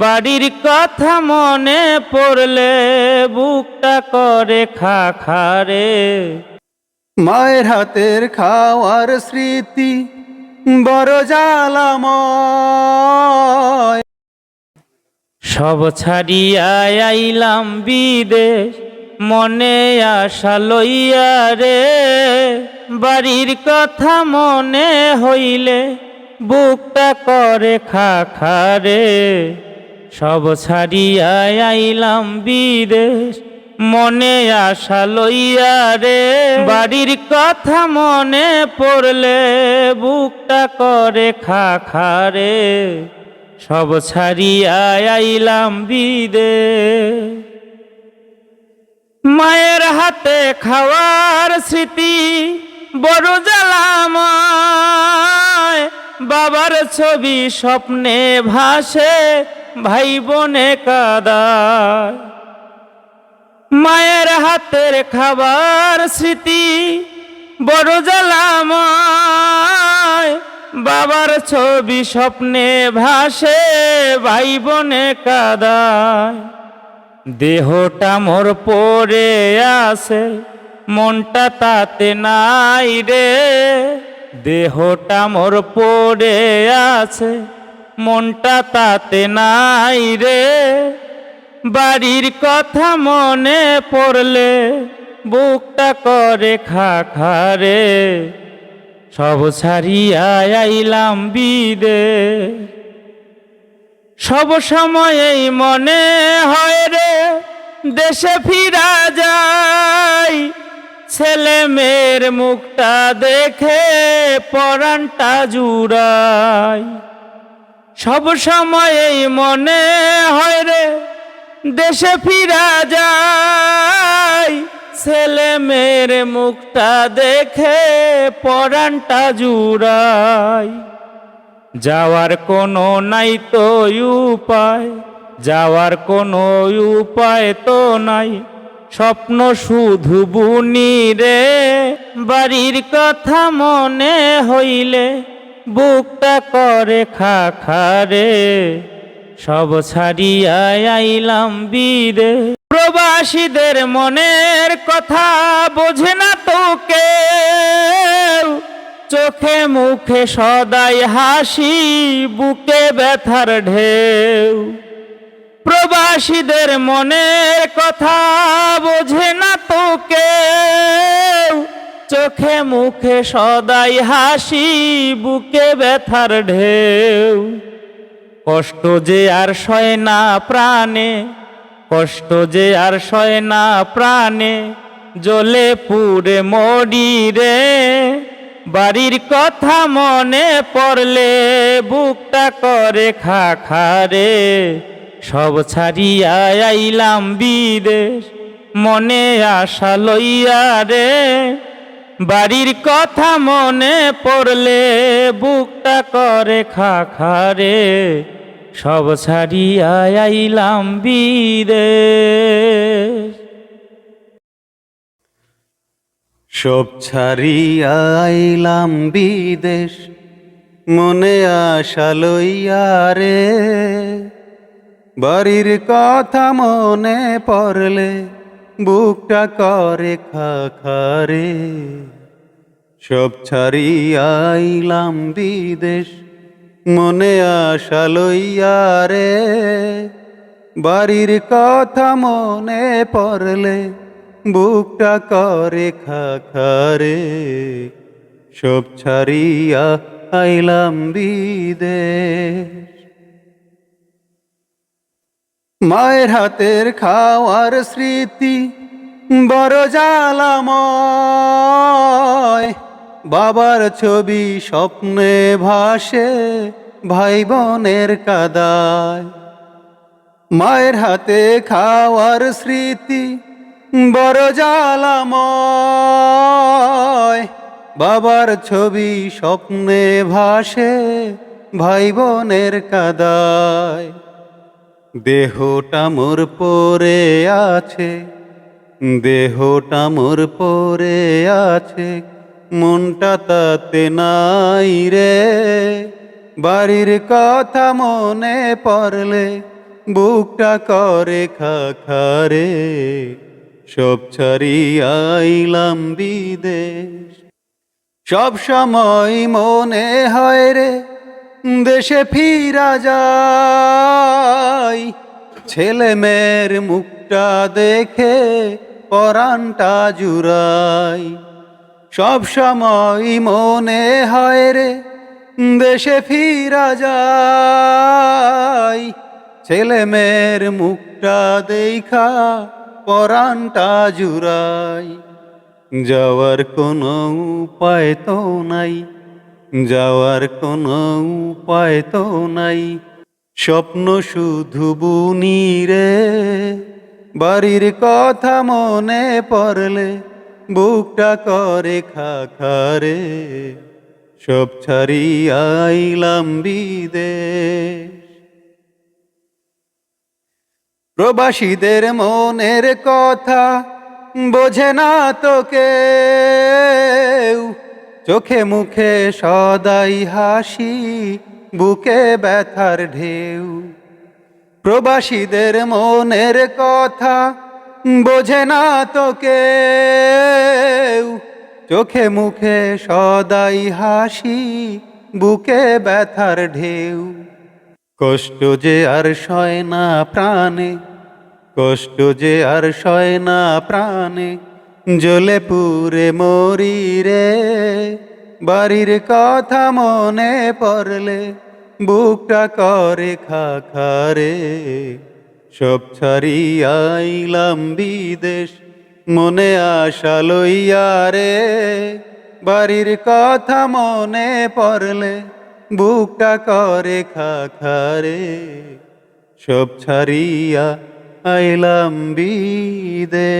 বাড়ির কথা মনে পড়লে বুকটা করে খা খারে মায়ের হাতের খাওয়ার স্মৃতি বড় জ্বালাময়। সব ছাড়িয়া আইলাম বিদেশ মনে আশা লইয়া রে। বাড়ির কথা মনে হইলে বুকটা করে খা খারে সব ছাড়িয়া আইলাম বিদেশ, মনে আশা লইয়া রে। বাড়ির কথা মনে পড়লে বুকটা করে খা খা রে। সব ছাড়িয়া আইলাম বিদে মায়ের হাতে খাওয়ার স্মৃতি বড় জ্বালাময় বাবার ছবি স্বপ্নে ভাসে ভাই বোনে কাদায়, মায়ের হাতের খাবার স্মৃতি বড় জ্বালাময় বাবার ছবি স্বপ্নে ভাসে ভাই বোনে কাদায়। দেহটা মোর পরে আছে, মনটা তাতে নাই রে। দেহটা মোর পরে আছে মনটা তাতে নাই রে। বাড়ির কথা মনে পড়লে বুকটা করে খা খারে সব ছাড়িয়া আইলাম বিদে। সব সময়েই মনে হয় রে, দেশে ফিরা যায় ছেলে মেয়ের মুখটা দেখে পরানটা জুড়ায় সব সময়েই মনে হয় রে, দেশে ফিরা যায়। ছেলে মেয়ের মুখটা দেখে পরানটা জুড়ায়। যাওয়ার কোনো নাই তো উপায়, যাওয়ার কোনো উপায় তো নাই। স্বপ্ন শুধু বুনি রে, বাড়ির কথা মনে হইলে বুকটা করে খা খারে সব ছাড়িয়া আইলাম বিদে প্রবাসীদের মনের কথা বোঝে না তোকে চোখে মুখে সদাই হাসি, বুকে ব্যথার ঢেউ। প্রবাসীদের মনের কথা বোঝে না তোকে চোখে মুখে সদাই হাসি, বুকে ব্যথার ঢেউ। কষ্ট যে আর সয় না প্রাণে, কষ্ট যে আর সয় না প্রাণে, জ্বলে পুরে মরি রে। বাড়ির কথা মনে পড়লে বুকটা করে খা খারে সব ছাড়িয়া আইলাম বিদেশ, মনে আশা লইয়া রে। বাড়ির কথা মনে পড়লে বুকটা করে খা খারে সব ছাড়িয়া আইলাম বিদেশ। সব ছাড়িয়া আইলাম বিদেশ, মনে আশা লইয়া রে। বাড়ির কথা মনে পড়লে বুকটা করে খা খারে সব ছাড়িয়া আইলাম বিদেশ, মনে আশা লইয়া রে। বাড়ির কথা মনে পড়লে বুকটা করে খা খারে সব ছাড়িয়া আইলাম বিদেশ। মায়ের হাতের খাওয়ার স্মৃতি বড় জ্বালাময়। বাবার ছবি স্বপ্নে ভাসে ভাই বোনের কাদায়। মায়ের হাতে খাওয়ার স্মৃতি বড় জ্বালাময়। বাবার ছবি স্বপ্নে ভাসে ভাই বোনের কাদায়। দেহটা মোর পরে আছে, দেহটা মোর পরে আছে, মনটা তাতে নাই রে। বাড়ির কথা মনে পড়লে বুকটা করে খা খারে সব ছাড়িয়াইলাম বিদেশ, সব সময় মনে হয় রে দেশে ফিরা যায়। ছেলে মেয়ের মুখটা দেখে পরানটা জুড়াই সব সময় মনে হয় রে, দেশে ফিরা যায়। ছেলে মেয়ের মুখটা দেখা পরানটা জুড়াই যাওয়ার কোনো উপায় তো নাই। যাওয়ার কোনো উপায় তো নাই। স্বপ্ন শুধু বুনি রে। বাড়ির কথা মনে পড়লে বুকটা করে খা খারে সব ছাড়িয়াইলাম বিদেশ। প্রবাসীদের মনের কথা বোঝে না তো কেউ। চোখে মুখে সদাই হাসি, বুকে ব্যথার ঢেউ। প্রবাসীদের মনের কথা বোঝে না তোকে চোখে মুখে সদাই হাসি, বুকে ব্যথার ঢেউ। কষ্ট যে আর সয় না প্রাণে, কষ্ট যে আর সয় না প্রাণে জ্বলে পুরে মরি রে, বাড়ির কথা মনে পড়লে বুকটা করে খা খারে সব ছাড়িয়াইলাম বিদেশ, মনে আশা লইয়া রে। বাড়ির কথা মনে পড়লে বুকটা করে খা খারে সব ছাড়িয়া আইলাম বিদে